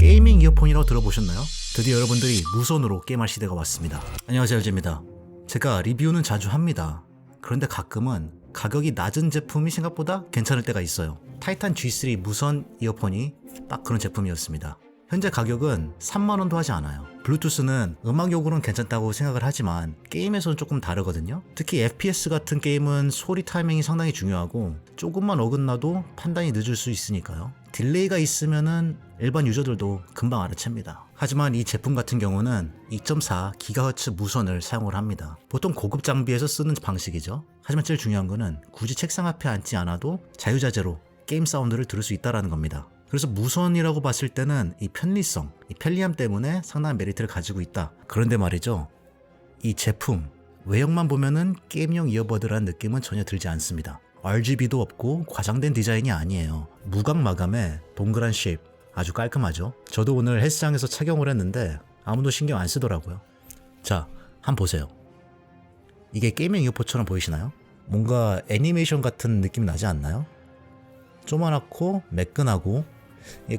게이밍 이어폰이라고 들어보셨나요? 드디어 여러분들이 무선으로 게임할 시대가 왔습니다. 안녕하세요, LG입니다. 제가 리뷰는 자주 합니다. 그런데 가끔은 가격이 낮은 제품이 생각보다 괜찮을 때가 있어요. 타이탄 G3 무선 이어폰이 딱 그런 제품이었습니다. 현재 가격은 3만원도 하지 않아요. 블루투스는 음악용으로는 괜찮다고 생각을 하지만 게임에서는 조금 다르거든요. 특히 FPS 같은 게임은 소리 타이밍이 상당히 중요하고 조금만 어긋나도 판단이 늦을 수 있으니까요. 딜레이가 있으면은 일반 유저들도 금방 알아챕니다. 하지만 이 제품 같은 경우는 2.4GHz 무선을 사용을 합니다. 보통 고급 장비에서 쓰는 방식이죠. 하지만 제일 중요한 거는 굳이 책상 앞에 앉지 않아도 자유자재로 게임 사운드를 들을 수 있다는 겁니다. 그래서 무선이라고 봤을 때는 이 편리성, 이 편리함 때문에 상당한 메리트를 가지고 있다. 그런데 말이죠. 이 제품, 외형만 보면은 게임용 이어버드라는 느낌은 전혀 들지 않습니다. RGB도 없고 과장된 디자인이 아니에요. 무광 마감에 동그란 쉐입, 아주 깔끔하죠. 저도 오늘 헬스장에서 착용을 했는데 아무도 신경 안 쓰더라고요. 자, 한번 보세요. 이게 게이밍 이어폰처럼 보이시나요? 뭔가 애니메이션 같은 느낌 나지 않나요? 조그맣고 매끈하고 이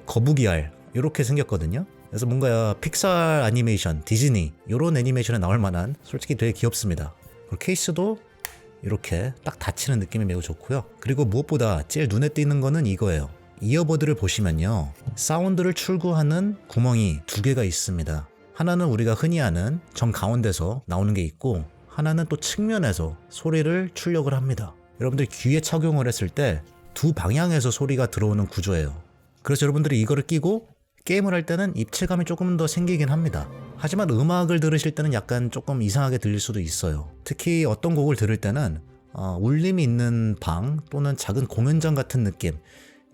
거북이 알 이렇게 생겼거든요. 그래서 뭔가 픽살 애니메이션, 디즈니 이런 애니메이션에 나올 만한 솔직히 되게 귀엽습니다. 그리고 케이스도 이렇게 딱 닫히는 느낌이 매우 좋고요. 그리고 무엇보다 제일 눈에 띄는 거는 이거예요. 이어버드를 보시면요. 사운드를 출구하는 구멍이 두 개가 있습니다. 하나는 우리가 흔히 아는 정 가운데서 나오는 게 있고 하나는 또 측면에서 소리를 출력을 합니다. 여러분들 귀에 착용을 했을 때 두 방향에서 소리가 들어오는 구조예요. 그래서 여러분들이 이거를 끼고 게임을 할 때는 입체감이 조금 더 생기긴 합니다. 하지만 음악을 들으실 때는 약간 조금 이상하게 들릴 수도 있어요. 특히 어떤 곡을 들을 때는 어, 울림이 있는 방 또는 작은 공연장 같은 느낌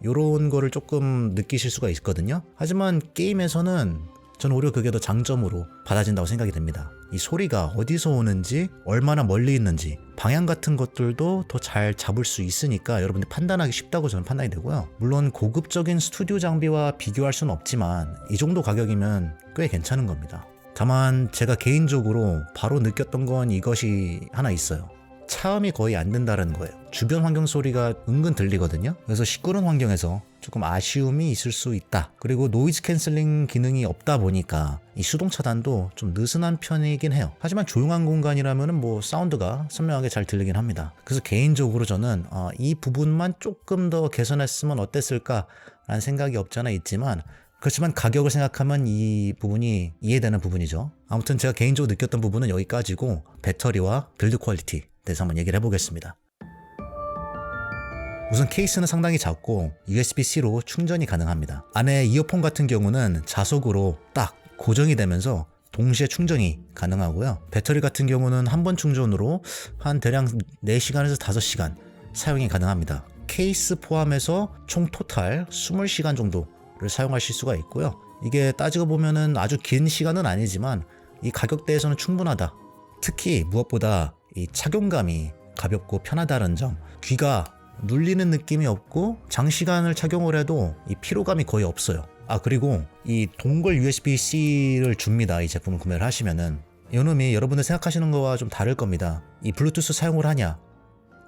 요런 거를 조금 느끼실 수가 있거든요. 하지만 게임에서는 저는 오히려 그게 더 장점으로 받아진다고 생각이 됩니다. 이 소리가 어디서 오는지, 얼마나 멀리 있는지, 방향 같은 것들도 더 잘 잡을 수 있으니까 여러분들 판단하기 쉽다고 저는 판단이 되고요. 물론 고급적인 스튜디오 장비와 비교할 수는 없지만 이 정도 가격이면 꽤 괜찮은 겁니다. 다만 제가 개인적으로 바로 느꼈던 건 이것이 하나 있어요. 차음이 거의 안 된다는 거예요. 주변 환경 소리가 은근 들리거든요. 그래서 시끄러운 환경에서 조금 아쉬움이 있을 수 있다. 그리고 노이즈 캔슬링 기능이 없다 보니까 이 수동 차단도 좀 느슨한 편이긴 해요. 하지만 조용한 공간이라면 뭐 사운드가 선명하게 잘 들리긴 합니다. 그래서 개인적으로 저는 어, 이 부분만 조금 더 개선했으면 어땠을까라는 생각이 없잖아 있지만 그렇지만 가격을 생각하면 이 부분이 이해되는 부분이죠. 아무튼 제가 개인적으로 느꼈던 부분은 여기까지고 배터리와 빌드 퀄리티 대해서 한번 얘기를 해보겠습니다. 우선 케이스는 상당히 작고 USB-C로 충전이 가능합니다. 안에 이어폰 같은 경우는 자석으로 딱 고정이 되면서 동시에 충전이 가능하고요. 배터리 같은 경우는 한 번 충전으로 한 대략 4시간에서 5시간 사용이 가능합니다. 케이스 포함해서 총 토탈 20시간 정도를 사용하실 수가 있고요. 이게 따지고 보면은 아주 긴 시간은 아니지만 이 가격대에서는 충분하다. 특히 무엇보다 이 착용감이 가볍고 편하다는 점, 귀가 눌리는 느낌이 없고 장시간을 착용을 해도 이 피로감이 거의 없어요. 아 그리고 이 동글 USB-C를 줍니다. 이 제품을 구매를 하시면은 이놈이 여러분들 생각하시는 거와 좀 다를 겁니다. 이 블루투스 사용을 하냐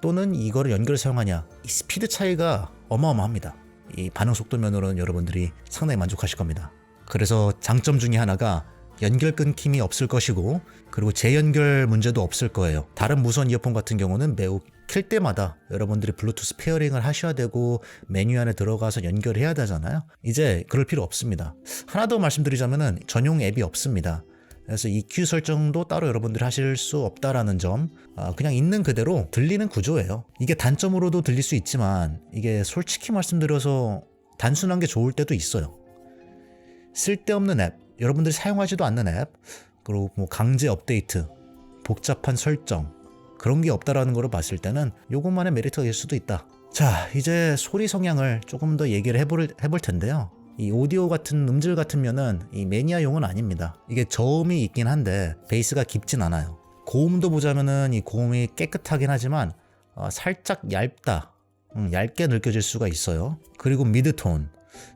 또는 이거를 연결 사용하냐 이 스피드 차이가 어마어마합니다. 이 반응 속도 면으로는 여러분들이 상당히 만족하실 겁니다. 그래서 장점 중에 하나가 연결 끊김이 없을 것이고 그리고 재연결 문제도 없을 거예요. 다른 무선 이어폰 같은 경우는 매우 킬 때마다 여러분들이 블루투스 페어링을 하셔야 되고 메뉴 안에 들어가서 연결해야 되잖아요. 이제 그럴 필요 없습니다. 하나 더 말씀드리자면은 전용 앱이 없습니다. 그래서 EQ 설정도 따로 여러분들이 하실 수 없다라는 점, 아, 그냥 있는 그대로 들리는 구조예요. 이게 단점으로도 들릴 수 있지만 이게 솔직히 말씀드려서 단순한 게 좋을 때도 있어요. 쓸데없는 앱, 여러분들이 사용하지도 않는 앱, 그리고 뭐 강제 업데이트, 복잡한 설정, 그런 게 없다라는 거로 봤을 때는 요것만의 메리트가 있을 수도 있다. 자, 이제 소리 성향을 조금 더 얘기를 해볼, 해볼 텐데요. 이 오디오 같은 음질 같으면은 이 매니아용은 아닙니다. 이게 저음이 있긴 한데 베이스가 깊진 않아요. 고음도 보자면은 이 고음이 깨끗하긴 하지만 어, 살짝 얇다. 음, 얇게 느껴질 수가 있어요. 그리고 미드톤,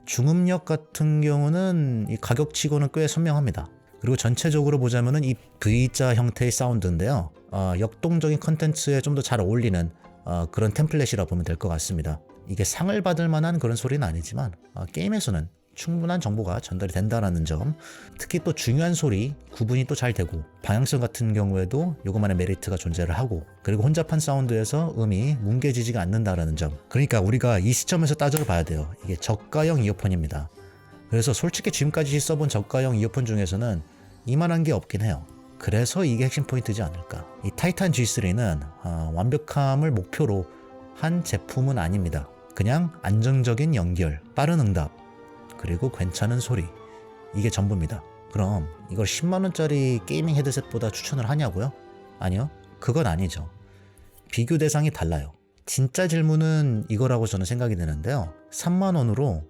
중음역 같은 경우는 이 가격치고는 꽤 선명합니다. 그리고 전체적으로 보자면은 이 V자 형태의 사운드인데요. 어, 역동적인 컨텐츠에 좀 더 잘 어울리는 어, 그런 템플릿이라 보면 될 것 같습니다. 이게 상을 받을 만한 그런 소리는 아니지만 어, 게임에서는 충분한 정보가 전달이 된다는 점. 특히 또 중요한 소리 구분이 또 잘 되고 방향성 같은 경우에도 요것만의 메리트가 존재를 하고 그리고 혼잡한 사운드에서 음이 뭉개지지가 않는다라는 점. 그러니까 우리가 이 시점에서 따져봐야 돼요. 이게 저가형 이어폰입니다. 그래서 솔직히 지금까지 써본 저가형 이어폰 중에서는 이만한 게 없긴 해요. 그래서 이게 핵심 포인트지 않을까. 이 타이탄 G3는 아, 완벽함을 목표로 한 제품은 아닙니다. 그냥 안정적인 연결 빠른 응답 그리고 괜찮은 소리 이게 전부입니다. 그럼 이걸 10만원짜리 게이밍 헤드셋보다 추천을 하냐고요? 아니요. 그건 아니죠. 비교 대상이 달라요. 진짜 질문은 이거라고 저는 생각이 드는데요. 3만원으로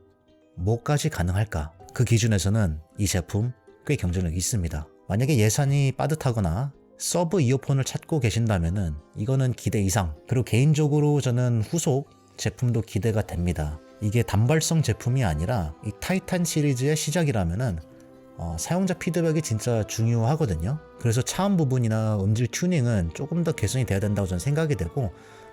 뭐까지 가능할까? 그 기준에서는 이 제품 꽤 경쟁력이 있습니다. 만약에 예산이 빠듯하거나 서브 이어폰을 찾고 계신다면은 이거는 기대 이상. 그리고 개인적으로 저는 후속 제품도 기대가 됩니다. 이게 단발성 제품이 아니라 이 타이탄 시리즈의 시작이라면은 어, 사용자 피드백이 진짜 중요하거든요. 그래서 차음 부분이나 음질 튜닝은 조금 더 개선이 돼야 된다고 저는 생각이 되고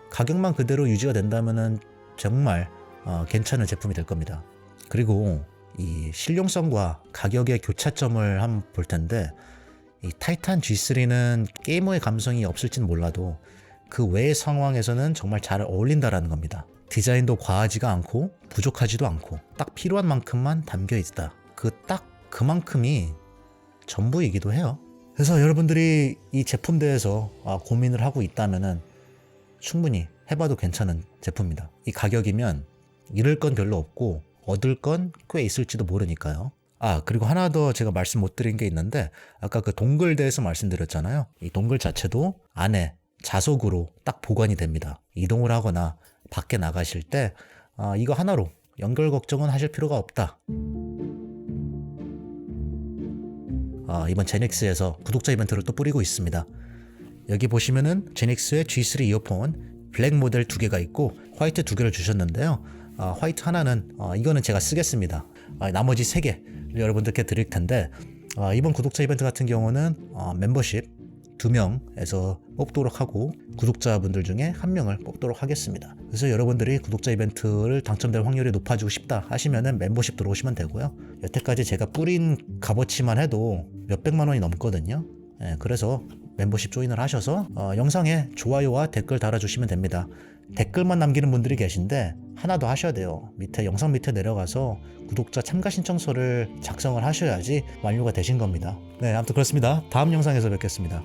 가격만 그대로 유지가 된다면은 정말 어, 괜찮은 제품이 될 겁니다. 그리고 이 실용성과 가격의 교차점을 한번 볼 텐데 이 타이탄 G3는 게이머의 감성이 없을진 몰라도 그 외의 상황에서는 정말 잘 어울린다라는 겁니다. 디자인도 과하지가 않고 부족하지도 않고 딱 필요한 만큼만 담겨 있다. 그 딱 그만큼이 전부이기도 해요. 그래서 여러분들이 이 제품 대해서 아, 고민을 하고 있다면은 충분히 해봐도 괜찮은 제품입니다. 이 가격이면 잃을 건 별로 없고 얻을 건 꽤 있을지도 모르니까요. 아, 그리고 하나 더 제가 말씀 못 드린 게 있는데, 아까 그 동글 대해서 말씀드렸잖아요. 이 동글 자체도 안에 자석으로 딱 보관이 됩니다. 이동을 하거나 밖에 나가실 때, 아, 이거 하나로 연결 걱정은 하실 필요가 없다. 아, 이번 제닉스에서 구독자 이벤트를 또 뿌리고 있습니다. 여기 보시면은 제닉스의 G3 이어폰 블랙 모델 두 개가 있고 화이트 두 개를 주셨는데요. 아, 화이트 하나는 아, 이거는 제가 쓰겠습니다. 아, 나머지 세개 여러분들께 드릴 텐데 아, 이번 구독자 이벤트 같은 경우는 아, 멤버십 두 명에서 뽑도록 하고 구독자분들 중에 한 명을 뽑도록 하겠습니다. 그래서 여러분들이 구독자 이벤트를 당첨될 확률이 높아지고 싶다 하시면은 멤버십 들어오시면 되고요. 여태까지 제가 뿌린 값어치만 해도 몇백만 원이 넘거든요. 예, 그래서 멤버십 조인을 하셔서 어, 영상에 좋아요와 댓글 달아주시면 됩니다. 댓글만 남기는 분들이 계신데 하나 더 하셔야 돼요. 밑에 영상 밑에 내려가서 구독자 참가 신청서를 작성을 하셔야지 완료가 되신 겁니다. 네, 아무튼 그렇습니다. 다음 영상에서 뵙겠습니다.